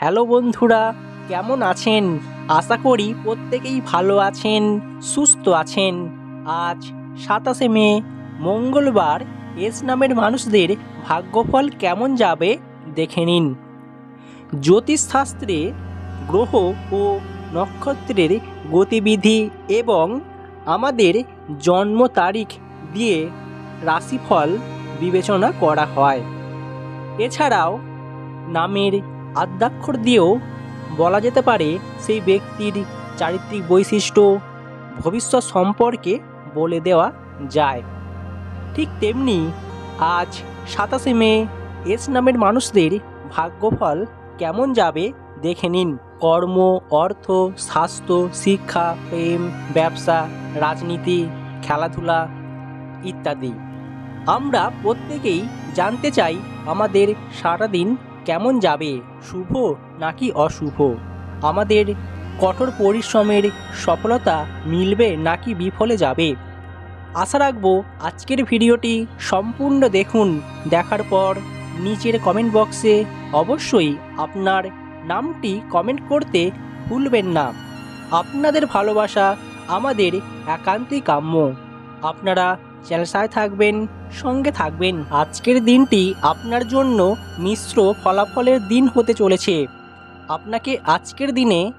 Hello বন্ধুরা, কেমন আছেন? আশা করি প্রত্যেকেই ভালো আছেন, সুস্থ আছেন। আজ সাতাশে মে, মঙ্গলবার, এস নামের মানুষদের ভাগ্যফল কেমন যাবে দেখে নিন। জ্যোতিষশাস্ত্রে গ্রহ ও নক্ষত্রের গতিবিধি এবং আমাদের জন্ম তারিখ দিয়ে রাশিফল বিবেচনা করা হয়। এছাড়াও নামের আদ্যাক্ষর দিয়েও বলা যেতে পারে সেই ব্যক্তির চারিত্রিক বৈশিষ্ট্য ভবিষ্যৎ সম্পর্কে বলে দেওয়া যায়। ঠিক তেমনি আজ সাতাশে মে এস নামের মানুষদের ভাগ্যফল কেমন যাবে দেখে নিন। কর্ম, অর্থ, স্বাস্থ্য, শিক্ষা, প্রেম, ব্যবসা, রাজনীতি, খেলাধুলা ইত্যাদি। আমরা প্রত্যেকেই জানতে চাই আমাদের সারাদিন কেমন যাবে, শুভ নাকি অশুভ? আমাদের কঠোর পরিশ্রমের সফলতা মিলবে নাকি বিফলে যাবে? আশা রাখব আজকের ভিডিওটি সম্পূর্ণ দেখুন, দেখার পর নিচের কমেন্ট বক্সে অবশ্যই আপনার নামটি কমেন্ট করতে ভুলবেন না। আপনাদের ভালোবাসা আমাদের একান্তই কাম্য। আপনারা সাথে থাকবেন, সঙ্গে থাকবেন। আজকের দিনটি আপনার জন্য মিশ্র ফলাফলের দিন হতে চলেছে। আপনাকে আজকের দিনে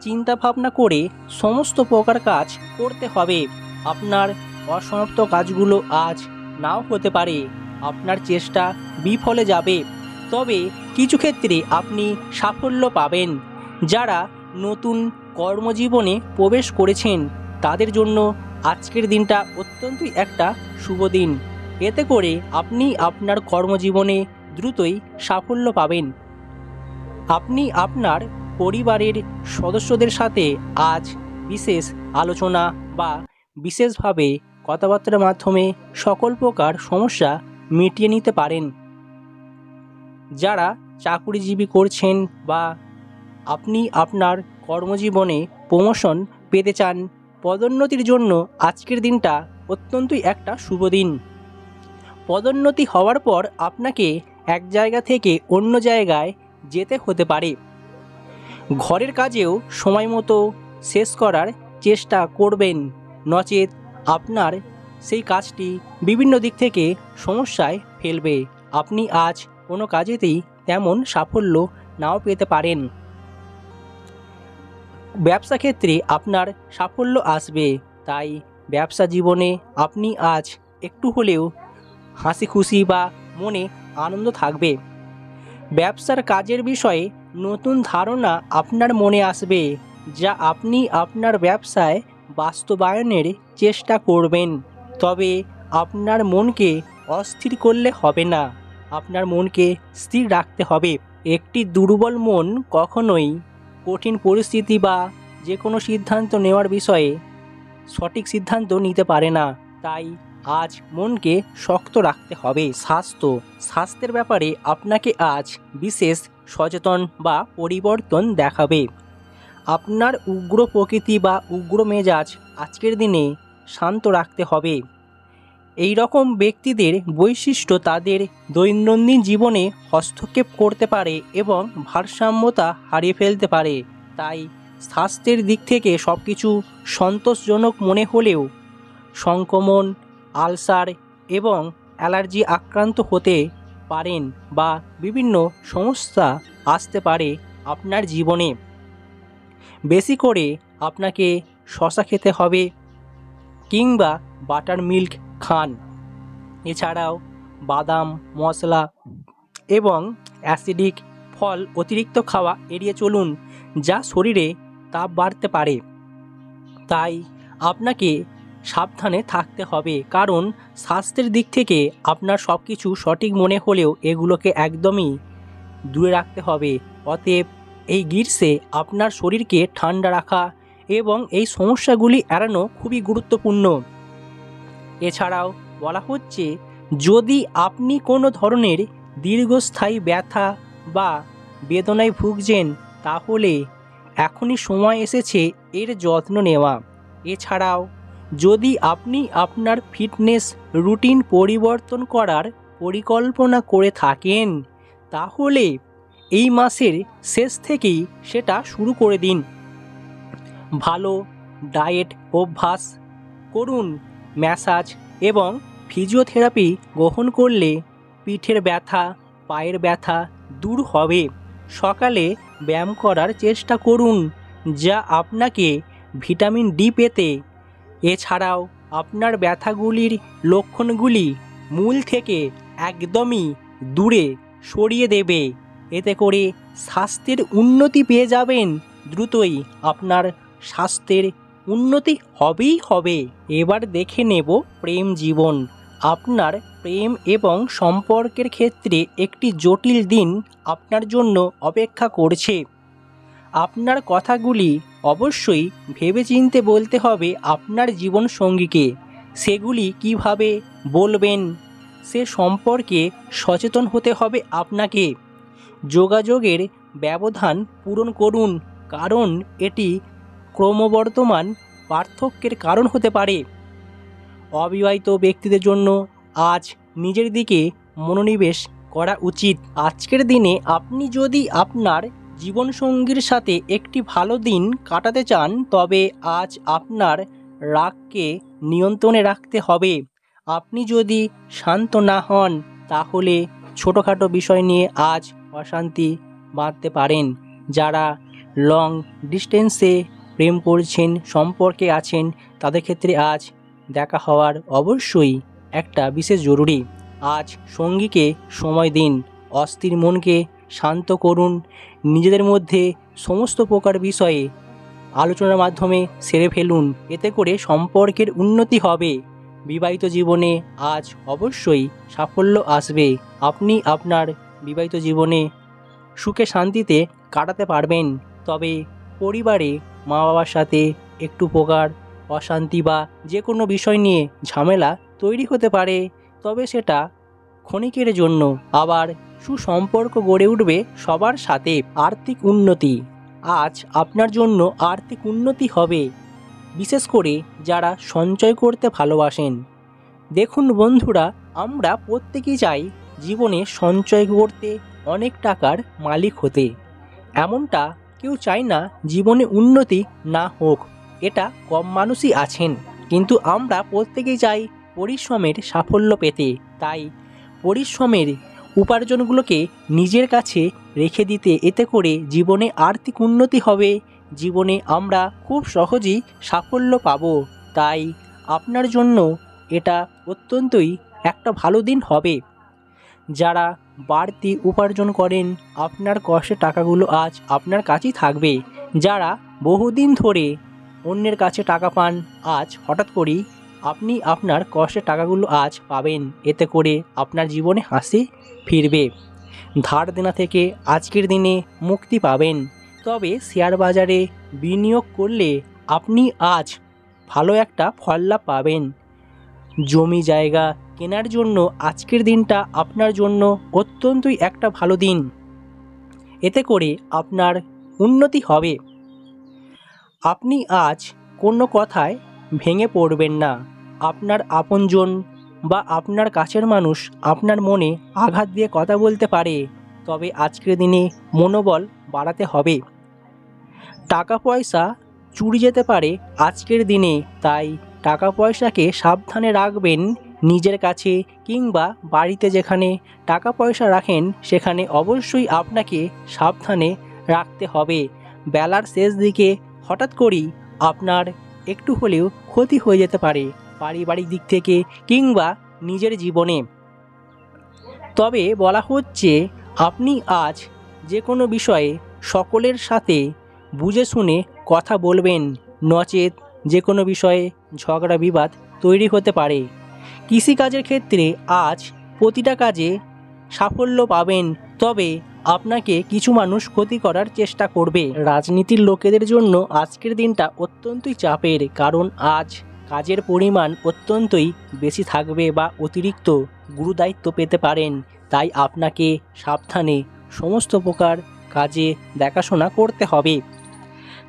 চিন্তা ভাবনা করে সমস্ত প্রকার কাজ করতে হবে। আপনার অসমাপ্ত কাজগুলো আজ নাও হতে পারে। আপনার চেষ্টা বিফলে যাবে। তবে কিছু ক্ষেত্রে আপনি সাফল্য পাবেন। যারা নতুন কর্মজীবনে প্রবেশ করেছেন, তাদের জন্য আজকের দিনটা অত্যন্তই একটা শুভ দিন। এতে করে আপনি আপনার কর্মজীবনে দ্রুতই সাফল্য পাবেন। আপনি আপনার পরিবারের সদস্যদের সাথে আজ বিশেষ আলোচনা বা বিশেষভাবে কথাবার্তার মাধ্যমে সকল প্রকার সমস্যা মিটিয়ে নিতে পারেন। যারা চাকুরিজীবী করছেন বা আপনি আপনার কর্মজীবনে প্রমোশন পেতে চান পদোন্নতির জন্য আজকের দিনটা অত্যন্তই একটা শুভ দিন। পদোন্নতি হওয়ার পর আপনাকে এক জায়গা থেকে অন্য জায়গায় যেতে হতে পারে। ঘরের কাজেও সময় মতো শেষ করার চেষ্টা করবেন। নচেত আপনার সেই কাজটি বিভিন্ন দিক থেকে সমস্যায় ফেলবে। আপনি আজ কোনো কাজেতেই তেমন সাফল্য নাও পেতে পারেন। ব্যবসা ক্ষেত্রে আপনার সাফল্য আসবে। তাই ব্যবসা জীবনে আপনি আজ একটু হলেও হাসি খুশি বা মনে আনন্দ থাকবে। ব্যবসার কাজের বিষয়ে নতুন ধারণা আপনার মনে আসবে, যা আপনি আপনার ব্যবসায় বাস্তবায়নের চেষ্টা করবেন। তবে আপনার মনকে অস্থির করলে হবে না। আপনার মনকে স্থির রাখতে হবে। একটি দুর্বল মন কখনোই কঠিন পরিস্থিতি বা যে কোনো সিদ্ধান্ত নেওয়ার বিষয়ে সঠিক সিদ্ধান্ত নিতে পারে না। তাই আজ মনকে শক্ত রাখতে হবে। স্বাস্থ্য, স্বাস্থ্যের ব্যাপারে আপনাকে আজ বিশেষ সচেতন বা পরিবর্তন দেখাবে। আপনার উগ্র প্রকৃতি বা উগ্র মেজাজ আজকের দিনে শান্ত রাখতে হবে। এই রকম ব্যক্তিদের বৈশিষ্ট্য তাদের দৈনন্দিন জীবনে হস্তক্ষেপ করতে পারে এবং ভারসাম্যতা হারিয়ে ফেলতে পারে। তাই স্বাস্থ্যের দিক থেকে সব কিছু সন্তোষজনক মনে হলেও সংক্রমণ, আলসার এবং অ্যালার্জি আক্রান্ত হতে পারেন বা বিভিন্ন সমস্যা আসতে পারে আপনার জীবনে। বেশি করে আপনাকে শশা খেতে হবে কিংবা বাটার মিল্ক খান। এছাড়াও বাদাম, মশলা এবং অ্যাসিডিক ফল অতিরিক্ত খাওয়া এড়িয়ে চলুন, যা শরীরে তাপ বাড়তে পারে। তাই আপনাকে সাবধানে থাকতে হবে, কারণ স্বাস্থ্যের দিক থেকে আপনার সব কিছু সঠিক মনে হলেও এগুলোকে একদমই দূরে রাখতে হবে। অতএব এই গ্রীষ্মে আপনার শরীরকে ঠান্ডা রাখা এবং এই সমস্যাগুলি এড়ানো খুবই গুরুত্বপূর্ণ। এছাড়াও বলা হচ্ছে, যদি আপনি কোনো ধরনের দীর্ঘস্থায়ী ব্যথা বা বেদনায় ভুগছেন, তাহলে এখনই সময় এসেছে এর যত্ন নেওয়া। এছাড়াও, যদি আপনি আপনার ফিটনেস রুটিন পরিবর্তন করার পরিকল্পনা করে থাকেন, তাহলে এই মাসের শেষ থেকেই সেটা শুরু করে দিন। ভালো ডায়েট অভ্যাস করুন, ম্যাসাজ এবং ফিজিওথেরাপি গ্রহণ করলে পিঠের ব্যথা, পায়ের ব্যথা দূর হবে। সকালে ব্যায়াম করার চেষ্টা করুন, যা আপনাকে ভিটামিন ডি পেতে। এছাড়াও আপনার ব্যথাগুলির লক্ষণগুলি মূল থেকে একদমই দূরে সরিয়ে দেবে। এতে করে স্বাস্থ্যের উন্নতি পেয়ে যাবেন। দ্রুতই আপনার স্বাস্থ্যের উন্নতি হবেই হবে। এবার দেখে নেব প্রেম জীবন। আপনার প্রেম এবং সম্পর্কের ক্ষেত্রে একটি জটিল দিন আপনার জন্য অপেক্ষা করছে। আপনার কথাগুলি অবশ্যই ভেবেচিন্তে বলতে হবে আপনার জীবন সঙ্গীকে সেগুলি কীভাবে বলবেন? সে সম্পর্কে সচেতন হতে হবে আপনাকে। যোগাযোগের ব্যবধান পূরণ করুন, কারণ এটি ক্রমবর্ধমান পার্থক্যের কারণ হতে পারে। অবিবাহিত ব্যক্তিদের জন্য আজ নিজের দিকে মনোনিবেশ করা উচিত। আজকের দিনে আপনি যদি আপনার জীবনসঙ্গীর সাথে একটি ভালো দিন কাটাতে চান, তবে আজ আপনার রাগকে নিয়ন্ত্রণে রাখতে হবে। আপনি যদি শান্ত না হন, তাহলে ছোটোখাটো বিষয় নিয়ে আজ অশান্তি বাঁধতে পারেন। যারা লং ডিস্টেন্সে প্রেম করছেন, সম্পর্কে আছেন, তাদের ক্ষেত্রে আজ দেখা হওয়ার অবশ্যই একটা বিশেষ জরুরি। আজ সঙ্গীকে সময় দিন, অস্থির মনকে শান্ত করুন, নিজেদের মধ্যে সমস্ত প্রকার বিষয়ে আলোচনার মাধ্যমে সেরে ফেলুন, এতে করে সম্পর্কের উন্নতি হবে। বিবাহিত জীবনে আজ অবশ্যই সাফল্য আসবে। আপনি আপনার বিবাহিত জীবনে সুখে শান্তিতে কাটাতে পারবেন, তবে পরিবারে মা বাবার সাথে একটু প্রকার অশান্তি বা যে কোনো বিষয় নিয়ে ঝামেলা তৈরি হতে পারে, তবে সেটা ক্ষণিকের জন্য। আবার সুসম্পর্ক গড়ে উঠবে সবার সাথে আর্থিক উন্নতি। আজ আপনার জন্য আর্থিক উন্নতি হবে, বিশেষ করে যারা সঞ্চয় করতে ভালোবাসেন। দেখুন বন্ধুরা, আমরা প্রত্যেকেই চাই জীবনে সঞ্চয় করতে অনেক টাকার মালিক হতে। এমনটা কেউ চায় না জীবনে উন্নতি না হোক। এটা কম মানুষই আছেন। কিন্তু আমরা প্রত্যেকেই চাই পরিশ্রমের সাফল্য পেতে। তাই পরিশ্রমের উপার্জনগুলোকে নিজের কাছে রেখে দিতে, এতে করে জীবনে আর্থিক উন্নতি হবে। জীবনে আমরা খুব সহজেই সাফল্য পাব। তাই আপনার জন্য এটা অত্যন্তই একটা ভালো দিন হবে। যারা বাড়তি উপার্জন করেন, আপনার কষ্টের টাকাগুলো আজ আপনার কাছেই থাকবে। যারা বহুদিন ধরে অন্যের কাছে টাকা পান, আজ হঠাৎ করেই আপনি আপনার কষ্টের টাকাগুলো আজ পাবেন। এতে করে আপনার জীবনে হাসি ফিরবে। ধার দেনা থেকে আজকের দিনে মুক্তি পাবেন। তবে শেয়ার বাজারে বিনিয়োগ করলে আপনি আজ ভালো একটা ফল লাভ পাবেন। জমি জায়গা কেনার জন্য আজকের দিনটা আপনার জন্য অত্যন্তই একটা ভালো দিন। এতে করে আপনার উন্নতি হবে। আপনি আজ কোনো কথায় ভেঙে পড়বেন না। আপনার আপনজন বা আপনার কাছের মানুষ আপনার মনে আঘাত দিয়ে কথা বলতে পারে, তবে আজকের দিনে মনোবল বাড়াতে হবে। টাকা পয়সা চুরি যেতে পারে আজকের দিনে, তাই টাকা পয়সাকে সাবধানে রাখবেন নিজের কাছে কিংবা বাড়িতে যেখানে টাকা পয়সা রাখেন, সেখানে অবশ্যই আপনাকে সাবধানে রাখতে হবে। বেলার শেষ দিকে হঠাৎ করেই আপনার একটু হলেও ক্ষতি হয়ে যেতে পারে পারিবারিক দিক থেকে কিংবা নিজের জীবনে। তবে বলা হচ্ছে, আপনি আজ যে কোনো বিষয়ে সকলের সাথে বুঝে শুনে কথা বলবেন, নচেত যে কোনো বিষয়ে ঝগড়া বিবাদ তৈরি হতে পারে। কৃষিকাজের ক্ষেত্রে আজ প্রতিটা কাজে সাফল্য পাবেন, তবে আপনাকে কিছু মানুষ ক্ষতি করার চেষ্টা করবে। রাজনীতির লোকেদের জন্য আজকের দিনটা অত্যন্তই চাপের, কারণ আজ কাজের পরিমাণ অত্যন্তই বেশি থাকবে বা অতিরিক্ত গুরুদায়িত্ব পেতে পারেন। তাই আপনাকে সাবধানে সমস্ত প্রকার কাজে দেখাশোনা করতে হবে।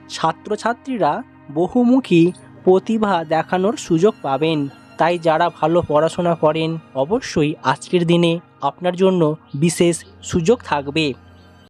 ছাত্রছাত্রীরা বহুমুখী প্রতিভা দেখানোর সুযোগ পাবেন। তাই যারা ভালো পড়াশোনা করেন, অবশ্যই আজকের দিনে আপনার জন্য বিশেষ সুযোগ থাকবে।